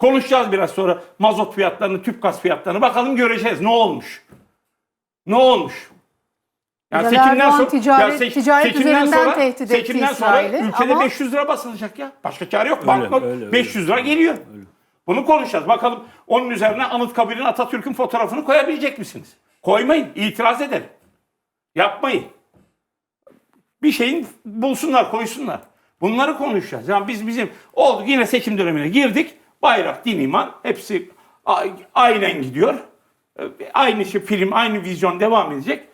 Konuşacağız biraz sonra mazot fiyatlarını, tüp gaz fiyatlarını. Bakalım göreceğiz ne olmuş. Ne olmuş? Yani Bilal Erdoğan ticaret- ticaret üzerinden tehdit etti seçimden sonra İsrail'i ülkede ama- 500 lira basılacak ya. Başka çare yok. Banknot öyle, öyle. 500 lira geliyor. Bunu konuşacağız. Bakalım onun üzerine Anıtkabir'in Atatürk'ün fotoğrafını koyabilecek misiniz? Koymayın. İtiraz edelim. Yapmayın. Bir şeyin bulsunlar, koysunlar. Bunları konuşacağız. Yani biz bizim oldu yine seçim dönemine girdik. Bayrak, din, iman hepsi aynen gidiyor. Ee, Aynı şey, film, aynı vizyon devam edecek.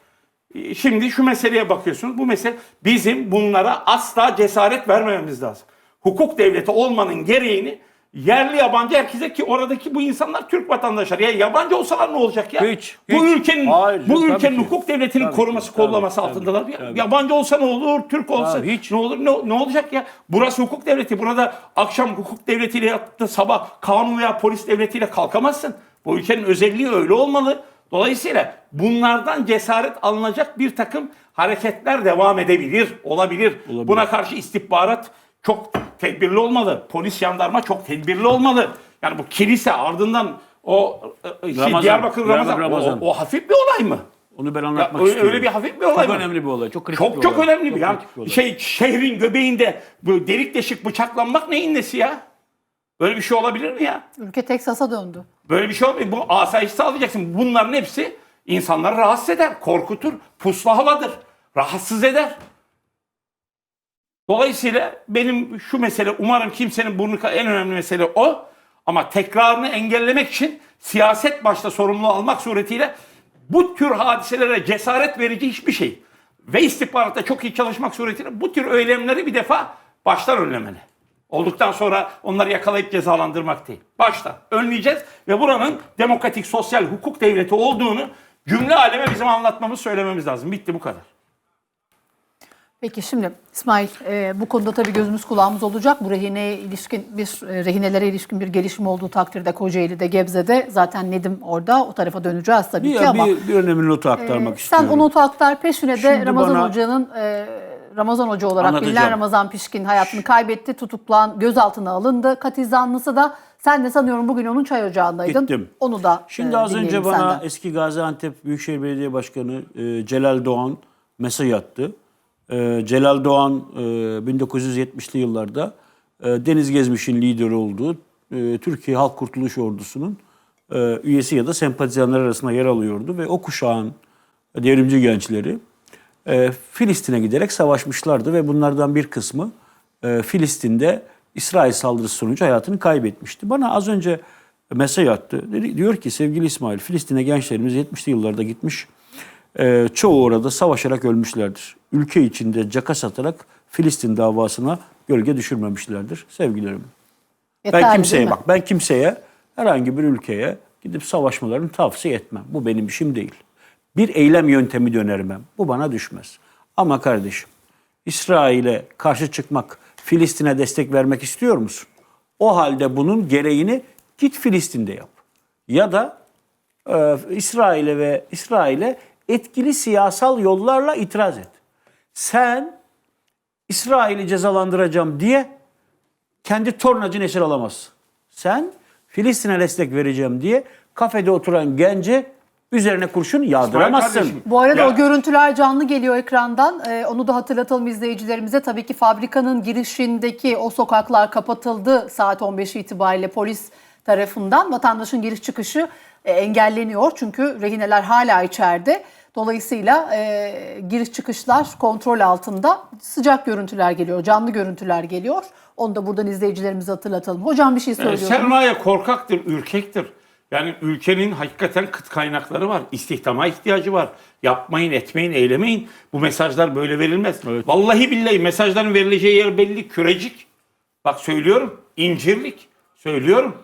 Ee, Şimdi şu meseleye bakıyorsunuz. Bu mesele bizim bunlara asla cesaret vermememiz lazım. Hukuk devleti olmanın gereğini yerli yabancı herkese ki oradaki bu insanlar Türk vatandaşları. Ya yabancı olsalar ne olacak ya? Hiç, bu hiç. ülkenin Hayır, bu tabii ülkenin ki. hukuk devletinin Tabii ki, koruması tabii, kollaması tabii, altındalar. Ya- tabii. Yabancı olsa ne olur, Türk olsa Tabii, hiç. ne olur, ne, ne olacak ya? Burası hukuk devleti. Burada akşam hukuk devletiyle yattı, sabah kanun veya polis devletiyle kalkamazsın. Bu ülkenin özelliği öyle olmalı. Dolayısıyla bunlardan cesaret alınacak bir takım hareketler devam edebilir, olabilir. Olabilir. Buna karşı istihbarat çok tedbirli olmalı. Polis, jandarma çok tedbirli olmalı. Yani bu kilise ardından o e, şey, Ramazan, Diyarbakır Ramazan, Ramazan. O, o hafif bir olay mı? Onu ben Ya, anlatmak öyle, istiyorum. öyle bir hafif bir olay Çok mı? önemli bir olay. Çok kritik Çok bir çok olay. önemli bir ya. olay. Şey şehrin göbeğinde böyle delik deşik bıçaklanmak neyin nesi ya? Böyle bir şey olabilir mi ya? Ülke Teksas'a döndü. Böyle bir şey olmuyor. Bu asayiş sağlayacaksın. Bunların hepsi insanları rahatsız eder, korkutur, puslu havadır, rahatsız eder. Dolayısıyla benim şu mesele umarım kimsenin burnu en önemli mesele o. Ama tekrarını engellemek için siyaset başta sorumluluğu almak suretiyle bu tür hadiselere cesaret verici hiçbir şey ve istihbaratta çok iyi çalışmak suretiyle bu tür eylemleri bir defa baştan önlemeli. Olduktan sonra onları yakalayıp cezalandırmak değil. Baştan önleyeceğiz ve buranın demokratik sosyal hukuk devleti olduğunu cümle aleme bizim anlatmamız söylememiz lazım. Bitti bu kadar. Peki şimdi İsmail e, bu konuda tabii gözümüz kulağımız olacak. Bu rehineye ilişkin bir e, rehinelere ilişkin bir gelişim olduğu takdirde Kocaeli'de Gebze'de zaten Nedim orada o tarafa döneceğiz tabii Bir, ki ama bir, bir önemli notu aktarmak e, istiyorum. sen o notu aktar peşine de Şimdi Ramazan bana- Hoca'nın e, Ramazan Hoca olarak bilinen Ramazan Pişkin hayatını kaybetti, tutuklan, gözaltına alındı. Katil zanlısı da sen de sanıyorum bugün onun çay ocağındaydın. Gittim. Onu da Şimdi e, az önce bana senden. eski Gaziantep Büyükşehir Belediye Başkanı e, Celal Doğan mesaj attı. E, Celal Doğan e, 1970'li yıllarda e, Deniz Gezmiş'in lideri olduğu e, Türkiye Halk Kurtuluş Ordusu'nun e, üyesi ya da sempatizanlar arasında yer alıyordu ve o kuşağın devrimci gençleri e, Filistin'e giderek savaşmışlardı ve bunlardan bir kısmı e, Filistin'de İsrail saldırısı sonucu hayatını kaybetmişti. Bana az önce mesaj attı. Diyor ki sevgili İsmail Filistin'e gençlerimiz 70'li yıllarda gitmiş. E, çoğu orada savaşarak ölmüşlerdir. Ülke içinde caka satarak Filistin davasına gölge düşürmemişlerdir. Sevgilerim. Yeterli Ben kimseye bak ben kimseye herhangi bir ülkeye gidip savaşmalarını tavsiye etmem. Bu benim işim değil. Bir eylem yöntemi de önermem. Bu bana düşmez. Ama kardeşim İsrail'e karşı çıkmak, Filistin'e destek vermek istiyor musun? O halde bunun gereğini git Filistin'de yap. Ya da e, İsrail'e ve İsrail'e etkili siyasal yollarla itiraz et. Sen İsrail'i cezalandıracağım diye kendi tornacını esir alamazsın. Sen Filistin'e destek vereceğim diye kafede oturan gence üzerine kurşun yağdıramazsın. Bu arada Ya- o görüntüler canlı geliyor ekrandan. Ee, onu da hatırlatalım izleyicilerimize. Tabii ki fabrikanın girişindeki o sokaklar kapatıldı saat 15 itibariyle polis tarafından. Vatandaşın giriş çıkışı e, engelleniyor çünkü rehineler hala içeride. Dolayısıyla e, giriş çıkışlar kontrol altında. Sıcak görüntüler geliyor, canlı görüntüler geliyor. Onu da buradan izleyicilerimize hatırlatalım. Hocam bir şey E, söylüyorsunuz. sermaye korkaktır, ürkektir. Yani ülkenin hakikaten kıt kaynakları var. İstihdama ihtiyacı var. Yapmayın, etmeyin, eylemeyin. Bu mesajlar böyle verilmez. Vallahi billahi mesajların verileceği yer belli. Kürecik. Bak söylüyorum. incirlik. Söylüyorum.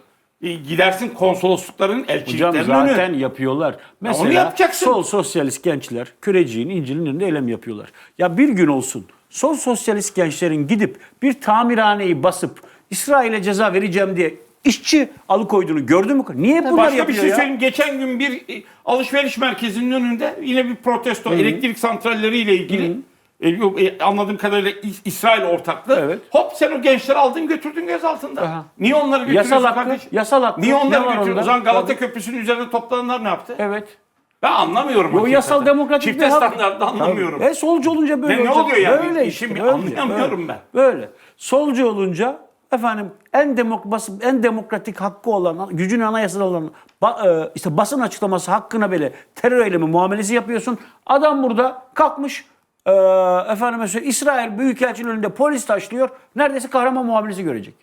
E, Gidersin konsoloslukların, Hocam elçiliklerin zaten önü. yapıyorlar. Mesela onu yapacaksın. sol sosyalist gençler Küreciğin, İncil'in önünde eylem yapıyorlar. Ya bir gün olsun sol sosyalist gençlerin gidip bir tamirhaneyi basıp İsrail'e ceza vereceğim diye işçi alıkoyduğunu gördün mü? Niye bunlar Başka bir yapıyor şey ya? söyleyeyim. Geçen gün bir e, alışveriş merkezinin önünde yine bir protesto elektrik santralleriyle ilgili E, e, anladığım kadarıyla İs- İsrail ortaklığı. Evet. Hop sen o gençleri aldın götürdün gözaltında. Aha. Niye onları götürüyorsun Yasal hakkı, kardeşim? yasal hakkı. Niye Ne onları var götürüyorsun? onda? O zaman Galata. Köprüsü'nün üzerinde toplananlar ne yaptı? Evet. Ben anlamıyorum. O hakikaten. yasal demokratik Çifte bir hak. standartı anlamıyorum. E solcu olunca böyle Ne- ne olacak. oluyor yani? Böyle İşin bir anlayamıyorum böyle. ben. Böyle. Solcu olunca efendim en demokrasi en demokratik hakkı olan, gücün anayasal olan ba- e, işte basın açıklaması hakkına bile terör eylemi muamelesi yapıyorsun. Adam burada kalkmış e, efendim mesela İsrail Büyükelçinin önünde polis taşlıyor. Neredeyse kahraman muamelesi görecek.